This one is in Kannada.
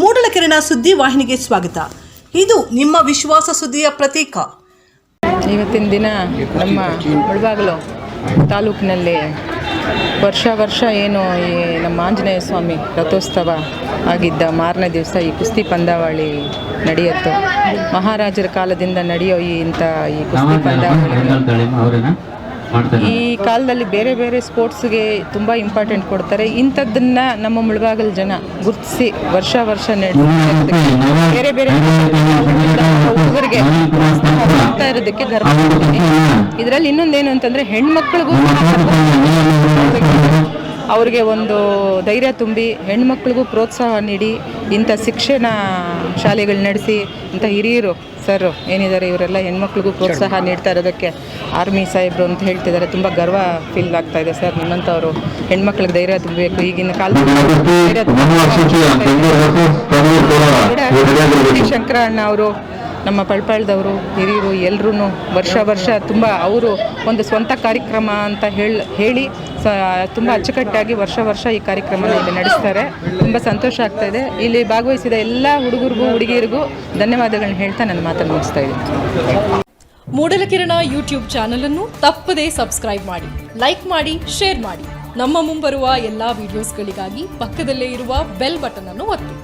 ಮೂಡಲಕೆರೆನ ಸುದ್ದಿ ವಾಹಿನಿಗೆ ಸ್ವಾಗತ. ಇದು ನಿಮ್ಮ ವಿಶ್ವಾಸ ಸುದ್ದಿಯ ಪ್ರತೀಕ. ಇವತ್ತಿನ ದಿನ ನಮ್ಮ ಮುಳಬಾಗಿಲು ತಾಲೂಕಿನಲ್ಲಿ ವರ್ಷ ವರ್ಷ ಏನು ಈ ನಮ್ಮ ಆಂಜನೇಯ ಸ್ವಾಮಿ ರಥೋತ್ಸವ ಆಗಿದ್ದ ಮಾರನೇ ದಿವಸ ಈ ಕುಸ್ತಿ ಪಂದ್ಯಾವಳಿ ನಡೆಯುತ್ತೆ. ಮಹಾರಾಜರ ಕಾಲದಿಂದ ನಡೆಯೋ ಈ ಇಂಥ ಈ ಕುಸ್ತಿ ಪಂದಾವಳಿ ಈ ಕಾಲದಲ್ಲಿ ಬೇರೆ ಬೇರೆ ಸ್ಪೋರ್ಟ್ಸ್ಗೆ ತುಂಬ ಇಂಪಾರ್ಟೆಂಟ್ ಕೊಡ್ತಾರೆ. ಇಂಥದ್ದನ್ನ ನಮ್ಮ ಮುಳಬಾಗಲ್ ಜನ ಗುರುತಿಸಿ ವರ್ಷ ವರ್ಷ ಬೇರೆ ಬೇರೆ ಹುಡುಗರಿಗೆ ಇರೋದಕ್ಕೆ ಗರ್ವ ಇದರಲ್ಲಿ ಇನ್ನೊಂದೇನು ಅಂತಂದ್ರೆ ಹೆಣ್ಮಕ್ಳಿಗೂ ಅವ್ರಿಗೆ ಒಂದು ಧೈರ್ಯ ತುಂಬಿ ಹೆಣ್ಮಕ್ಳಿಗೂ ಪ್ರೋತ್ಸಾಹ ನೀಡಿ ಇಂಥ ಶಿಕ್ಷಣ ಶಾಲೆಗಳು ನಡೆಸಿ ಇಂಥ ಹಿರಿಯರು ಸರ್ ಏನಿದ್ದಾರೆ ಇವರೆಲ್ಲ ಹೆಣ್ಮಕ್ಳಿಗೂ ಪ್ರೋತ್ಸಾಹ ನೀಡ್ತಾ ಇರೋದಕ್ಕೆ ಆರ್ಮಿ ಸಾಹೇಬರು ಅಂತ ಹೇಳ್ತಿದ್ದಾರೆ. ತುಂಬ ಗರ್ವ ಫೀಲ್ ಆಗ್ತಾ ಇದೆ ಸರ್ ನಿಮ್ಮಂಥವ್ರು. ಹೆಣ್ಮಕ್ಳಿಗೆ ಧೈರ್ಯ ತುಂಬಬೇಕು. ಈಗಿನ ಕಾಲದಲ್ಲಿ ಶಂಕರಣ್ಣ ಅವರು ನಮ್ಮ ಪಳ್ಪಾಳ್ದವರು ಹಿರಿಯರು ಎಲ್ಲರೂ ವರ್ಷ ವರ್ಷ ತುಂಬ ಅವರು ಒಂದು ಸ್ವಂತ ಕಾರ್ಯಕ್ರಮ ಅಂತ ಹೇಳಿ ತುಂಬ ಅಚ್ಚುಕಟ್ಟಾಗಿ ವರ್ಷ ವರ್ಷ ಈ ಕಾರ್ಯಕ್ರಮನ ಇಲ್ಲಿ ನಡೆಸ್ತಾರೆ. ತುಂಬ ಸಂತೋಷ ಆಗ್ತಾ ಇದೆ. ಇಲ್ಲಿ ಭಾಗವಹಿಸಿದ ಎಲ್ಲ ಹುಡುಗರಿಗೂ, ಹುಡುಗಿಯರಿಗೂ ಧನ್ಯವಾದಗಳನ್ನ ಹೇಳ್ತಾ ನನ್ನ ಮಾತನ್ನು ಮುಗಿಸ್ತಾ ಇದ್ದೀನಿ. ಮೂಡಲಕಿರಣ ಯೂಟ್ಯೂಬ್ ಚಾನಲ್ ಅನ್ನು ತಪ್ಪದೇ ಸಬ್ಸ್ಕ್ರೈಬ್ ಮಾಡಿ, ಲೈಕ್ ಮಾಡಿ, ಶೇರ್ ಮಾಡಿ. ನಮ್ಮ ಮುಂಬರುವ ಎಲ್ಲಾ ವಿಡಿಯೋಸ್ಗಳಿಗಾಗಿ ಪಕ್ಕದಲ್ಲೇ ಇರುವ ಬೆಲ್ ಬಟನ್ ಅನ್ನು ಒತ್ತಿ.